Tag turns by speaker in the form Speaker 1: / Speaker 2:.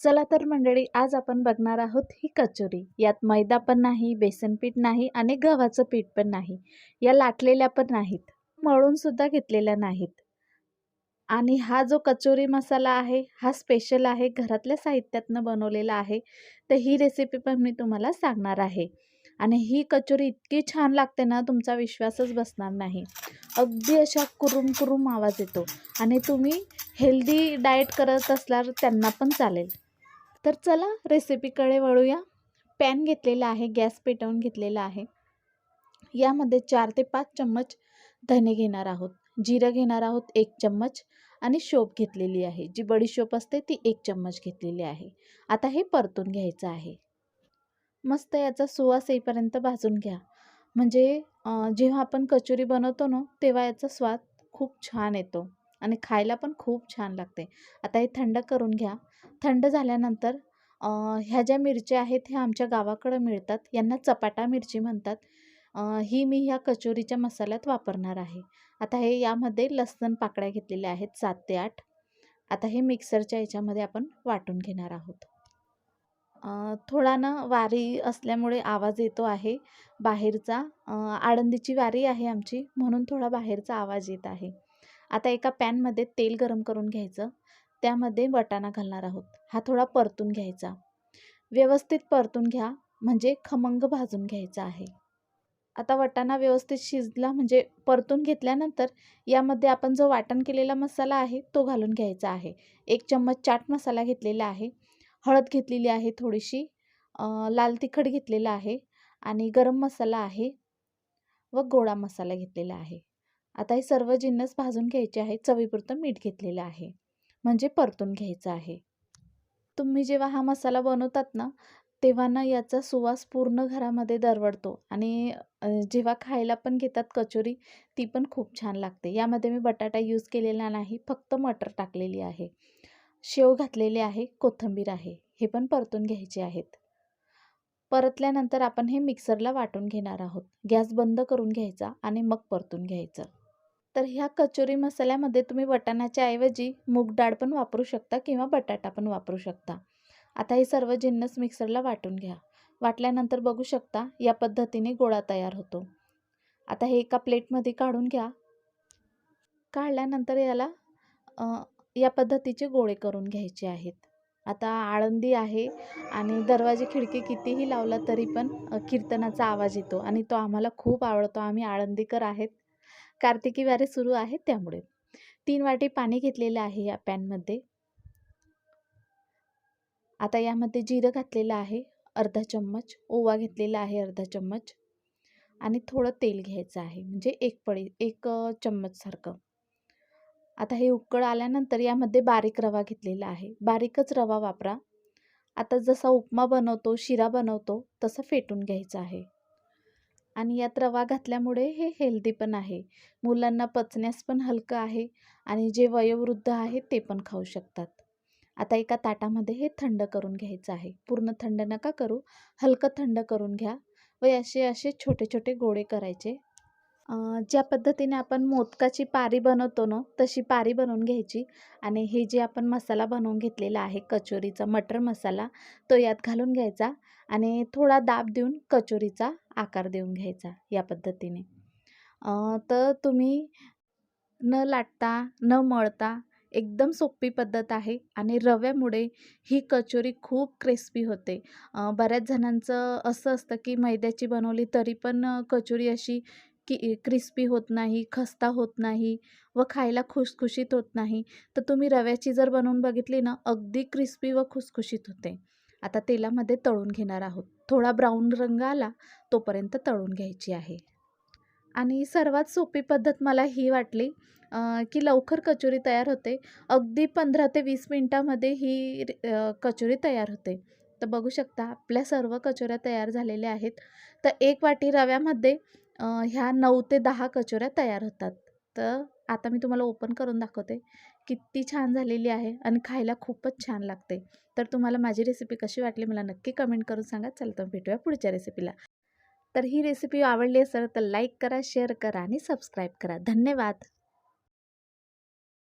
Speaker 1: चला तर मंडळी आज आपण बघणार आहोत ही कचोरी. यात मैदा पण नाही बेसन पीठ नाही आणि गव्हाचं पीठ पण नाही. या लाटलेल्या पण नाहीत. मळून सुद्धा घेतलेल्या नाहीत. आणि हा जो कचोरी मसाला आहे हा स्पेशल आहे घरातल्या साहित्यातनं बनवलेला आहे तर ही रेसिपी पण मी तुम्हाला सांगणार आहे. आणि ही कचोरी इतकी छान लागते ना तुमचा विश्वासच बसणार नाही. अगदी अशा कुरुम कुरुम आवाज येतो. आणि तुम्ही हेल्दी डाएट करत असल्यावर त्यांना पण चालेल. तर चला रेसिपीकडे वळूया. पॅन घेतलेला आहे गॅस पेटवून घेतलेला आहे. यामध्ये चार ते पाच चम्मच धने घेणार आहोत. जिरं घेणार आहोत एक चम्मच. आणि शोप घेतलेली आहे. जी बडीशोप असते ती एक चम्मच घेतलेली आहे. आता हे परतून घ्यायचं आहे. मस्त याचा सुवास येईपर्यंत भाजून घ्या. म्हणजे जेव्हा आपण कचोरी बनवतो ना तेव्हा याचा स्वाद खूप छान येतो. आणि खायला पण खूप छान लागते. आता हे थंड करून घ्या. थंड झाल्यानंतर ह्या ज्या मिरच्या आहेत ह्या आमच्या गावाकडं मिळतात. यांना चपाटा मिरची म्हणतात. ही मी ह्या कचोरीच्या मसाल्यात वापरणार आहे. आता हे यामध्ये लसण पाकळ्या घेतलेल्या आहेत सात ते आठ. आता हे मिक्सरच्या याच्यामध्ये आपण वाटून घेणार आहोत. थोडा ना वारी असल्यामुळे आवाज येतो आहे. बाहेरचा आळंदीची वारी आहे आमची म्हणून थोडा बाहेरचा आवाज येत आहे. आता एका पॅनमध्ये तेल गरम करून घ्यायचं. त्यामध्ये वटाणा घालणार आहोत. हा थोडा परतून घ्यायचा. व्यवस्थित परतून घ्या म्हणजे खमंग भाजून घ्यायचा आहे. आता वटाणा व्यवस्थित शिजला म्हणजे परतून घेतल्यानंतर यामध्ये आपण जो वाटण केलेला मसाला आहे तो घालून घ्यायचा आहे. एक चम्मच चाट मसाला घेतलेला आहे. हळद घेतलेली आहे थोडीशी. लाल तिखट घेतलेला आहे. आणि गरम मसाला आहे व गोडा मसाला घेतलेला आहे. आता हे सर्व जिन्नस भाजून घ्यायचे आहे. चवीपुरतं मीठ घेतलेलं आहे. म्हणजे परतून घ्यायचं आहे. तुम्ही जेव्हा हा मसाला बनवतात ना तेव्हा ना याचा सुवास पूर्ण घरामध्ये दरवळतो आणि जेव्हा खायला पण घेतात कचोरी ती पण खूप छान लागते. यामध्ये मी बटाटा यूज केलेला नाही फक्त मटर टाकलेली आहे. शेव घातलेले आहे कोथिंबीर आहे हे पण परतून घ्यायचे आहेत. परतल्यानंतर आपण हे मिक्सरला वाटून घेणार आहोत. गॅस बंद करून घ्यायचा आणि मग परतून घ्यायचं. तर ह्या कचोरी मसाल्यामध्ये तुम्ही वटाण्याच्या ऐवजी मूग डाळ पण वापरू शकता किंवा बटाटा पण वापरू शकता. आता हे सर्व जिन्नस मिक्सरला वाटून घ्या. वाटल्यानंतर बघू शकता या पद्धतीने गोळा तयार होतो. आता हे एका प्लेटमध्ये काढून घ्या. काढल्यानंतर याला या पद्धतीचे गोळे करून घ्यायचे आहेत. आता आळंदी आहे आणि दरवाजे खिडकी कितीही लावला तरी पण कीर्तनाचा आवाज येतो आणि तो आम्हाला खूप आवडतो. आम्ही आळंदीकर आहेत. कार्तिकी वारे सुरू आहे त्यामुळे. तीन वाटी पाणी घेतलेलं आहे या पॅनमध्ये. आता यामध्ये जिरं घातलेलं आहे अर्धा चम्मच. ओवा घेतलेला आहे अर्धा चम्मच. आणि थोडं तेल घ्यायचं आहे म्हणजे एक पळी एक चम्मचसारखं आता हे उकळ आल्यानंतर यामध्ये बारीक रवा घेतलेला आहे. बारीकच रवा वापरा. आता जसा उपमा बनवतो शिरा बनवतो तसं फेटून घ्यायचं आहे. आणि यात रवा घातल्यामुळे हे हेल्दी पण आहे. मुलांना पचण्यास पण हलकं आहे आणि जे वयोवृद्ध आहे ते पण खाऊ शकतात. आता एका ताटामध्ये हे थंड करून घ्यायचं आहे. पूर्ण थंड नका करू हलकं थंड करून घ्या. व असे असे छोटे छोटे गोळे करायचे. ज्या पद्धतीने आपण मोदकाची पारी बनवतो ना तशी पारी बनवून घ्यायची. आणि हे जे आपण मसाला बनवून घेतलेला आहे कचोरीचा मटर मसाला तो यात घालून घ्यायचा. आणि थोडा दाब देऊन कचोरीचा आकार देऊन घ्यायचा या पद्धतीने. तर तुम्ही न लाटता न मळता एकदम सोपी पद्धत आहे. आणि रव्यामुळे ही कचोरी खूप क्रिस्पी होते. बऱ्याच जणांचं असं असतं की मैद्याची बनवली तरी पण कचोरी अशी की क्रिस्पी होत नाही खस्ता होत नाही व खायला खुसखुशीत होत नाही. तर तुम्ही रव्याची जर बनवून बघितली ना अगदी क्रिस्पी व खुसखुशीत होते. आता तेलामध्ये तळून घेणार आहोत. थोडा ब्राऊन रंग आला तोपर्यंत तळून घ्यायची आहे. आणि सर्वात सोपी पद्धत मला ही वाटली की लवकर कचोरी तयार होते. अगदी पंधरा ते वीस मिनटामध्ये ही कचोरी तयार होते. तर बघू शकता आपल्या सर्व कचोऱ्या तयार झालेल्या आहेत. तर एक वाटी रव्यामध्ये ह्या नऊ ते दहा कचोऱ्या तयार होतात. तर आता मी तुम्हाला ओपन करून दाखवते. किती छान झालेली आहे आणि खायला खूपच छान लागते. तर तुम्हाला माझी रेसिपी कशी वाटली मला नक्की कमेंट करून सांगा. चला तर भेटूया पुढच्या रेसिपीला तर ही रेसिपी आवडली असेल तर लाईक करा शेअर करा आणि सबस्क्राईब करा. धन्यवाद.